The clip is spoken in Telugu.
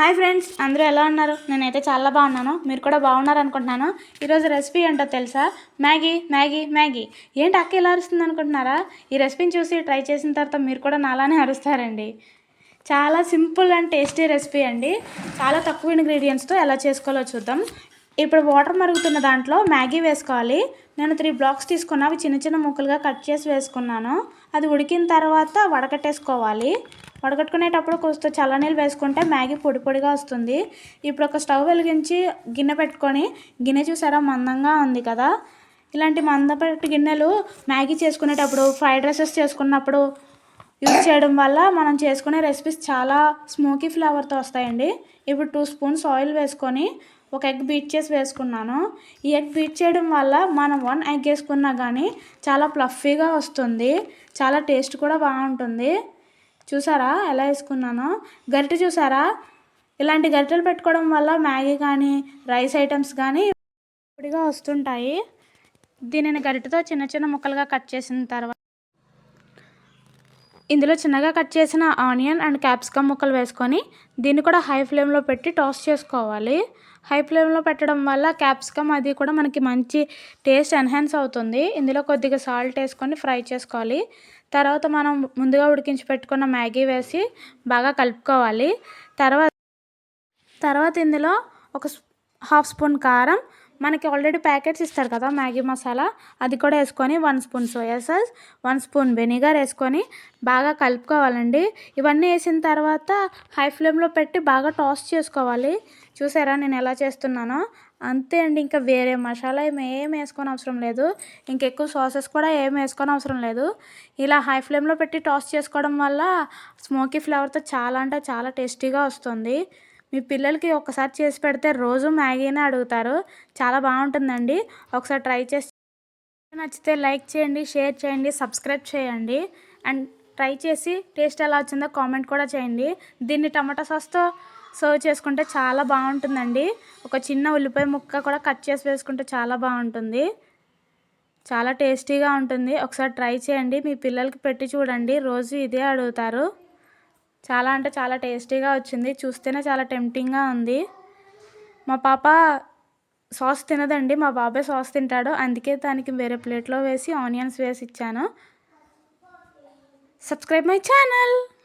హాయ్ ఫ్రెండ్స్ అందరూ ఎలా ఉన్నారు? నేనైతే చాలా బాగున్నాను. మీరు కూడా బాగున్నారు అనుకుంటున్నాను ఈరోజు రెసిపీ ఏంటో తెలుసా? Maggi Maggi Maggi. ఏంటి అక్క ఎలా అరుస్తుంది అనుకుంటున్నారా? ఈ రెసిపీని చూసి ట్రై చేసిన తర్వాత మీరు కూడా నాలానే అరుస్తారండి. చాలా సింపుల్ అండ్ టేస్టీ రెసిపీ అండి. చాలా తక్కువ ఇంగ్రీడియంట్స్తో ఎలా చేసుకోవాలో చూద్దాం. ఇప్పుడు వాటర్ మరుగుతున్న దాంట్లో మ్యాగీ వేసుకోవాలి. నేను త్రీ బ్లాక్స్ తీసుకున్నా అవి చిన్న చిన్న ముక్కలుగా కట్ చేసి వేసుకున్నాను. అది ఉడికిన తర్వాత వడకట్టేసుకోవాలి. వడగట్టుకునేటప్పుడు కొంచెం చల్లనీళ్ళు వేసుకుంటే మ్యాగీ పొడి పొడిగా వస్తుంది. ఇప్పుడు ఒక స్టవ్ వెలిగించి గిన్నె పెట్టుకొని గిన్నె చూసారా మందంగా ఉంది కదా? ఇలాంటి మందపెట్టి గిన్నెలు మ్యాగీ చేసుకునేటప్పుడు ఫ్రైడ్ రైసెస్ చేసుకున్నప్పుడు యూజ్ చేయడం వల్ల మనం చేసుకునే రెసిపీస్ చాలా స్మోకీ ఫ్లేవర్తో వస్తాయండి. ఇప్పుడు టూ స్పూన్స్ ఆయిల్ వేసుకొని ఒక ఎగ్ బీట్ చేసి వేసుకున్నాను. ఈ ఎగ్ బీట్ చేయడం వల్ల మనం వన్ ఎగ్ వేసుకున్నా కానీ చాలా ప్లఫీగా వస్తుంది. చాలా టేస్ట్ కూడా బాగుంటుంది. చూసారా ఎలా వేసుకున్నానో? గరిటె చూసారా? ఇలాంటి గరిటెలు పెట్టుకోవడం వల్ల మ్యాగీ కానీ రైస్ ఐటమ్స్ కానీ పొడిగా వస్తుంటాయి. దీనిని గరిటెతో చిన్న చిన్న ముక్కలుగా కట్ చేసిన తర్వాత ఇందులో చిన్నగా కట్ చేసిన ఆనియన్ అండ్ క్యాప్సికమ్ ముక్కలు వేసుకొని దీన్ని కూడా హై ఫ్లేమ్లో పెట్టి టాస్ చేసుకోవాలి. హై ఫ్లేమ్లో పెట్టడం వల్ల క్యాప్సికమ్ అది కూడా మనకి మంచి టేస్ట్ ఎన్హాన్స్ అవుతుంది. ఇందులో కొద్దిగా సాల్ట్ వేసుకొని ఫ్రై చేసుకోవాలి. తర్వాత మనం ముందుగా ఉడికించి పెట్టుకున్న మ్యాగీ వేసి బాగా కలుపుకోవాలి. తర్వాత తర్వాత ఇందులో ఒక హాఫ్ స్పూన్ కారం మనకి ఆల్రెడీ ప్యాకెట్స్ ఇస్తారు కదా మ్యాగీ మసాలా. అది కూడా వేసుకొని one spoon soya sauce one spoon vinegar వేసుకొని బాగా కలుపుకోవాలండి. ఇవన్నీ వేసిన తర్వాత హై ఫ్లేమ్లో పెట్టి బాగా టాస్ చేసుకోవాలి. చూసారా నేను ఎలా చేస్తున్నానో? అంతే అండి ఇంకా వేరే మసాలా ఏం వేసుకొని అవసరం లేదు. ఇంకెక్కువ సాసెస్ కూడా ఏం వేసుకొని అవసరం లేదు. ఇలా హై ఫ్లేమ్లో పెట్టి టాస్ చేసుకోవడం వల్ల స్మోకీ ఫ్లేవర్తో చాలా అంటే చాలా టేస్టీగా వస్తుంది. మీ పిల్లలకి ఒకసారి చేసి పెడితే రోజు మ్యాగీనే అడుగుతారు. చాలా బాగుంటుందండి. ఒకసారి ట్రై చేసి నచ్చితే లైక్ చేయండి షేర్ చేయండి సబ్స్క్రైబ్ చేయండి. అండ్ ట్రై చేసి టేస్ట్ ఎలా వచ్చిందో కామెంట్ కూడా చేయండి. దీన్ని టమాటా సాస్తో సర్వ్ చేసుకుంటే చాలా బాగుంటుందండి. ఒక చిన్న ఉల్లిపాయ ముక్క కూడా కట్ చేసి వేసుకుంటే చాలా బాగుంటుంది. చాలా టేస్టీగా ఉంటుంది. ఒకసారి ట్రై చేయండి. మీ పిల్లలకి పెట్టి చూడండి. రోజు ఇదే అడుగుతారు. చాలా అంటే చాలా టేస్టీగా వచ్చింది. చూస్తేనే చాలా టెంప్టింగ్గా ఉంది. మా పాప సాస్ తినదండి. మా బాబాయ్ సాస్ తింటాడు. అందుకే దానికి వేరే ప్లేట్లో వేసి ఆనియన్స్ వేసి ఇచ్చాను. Subscribe my channel.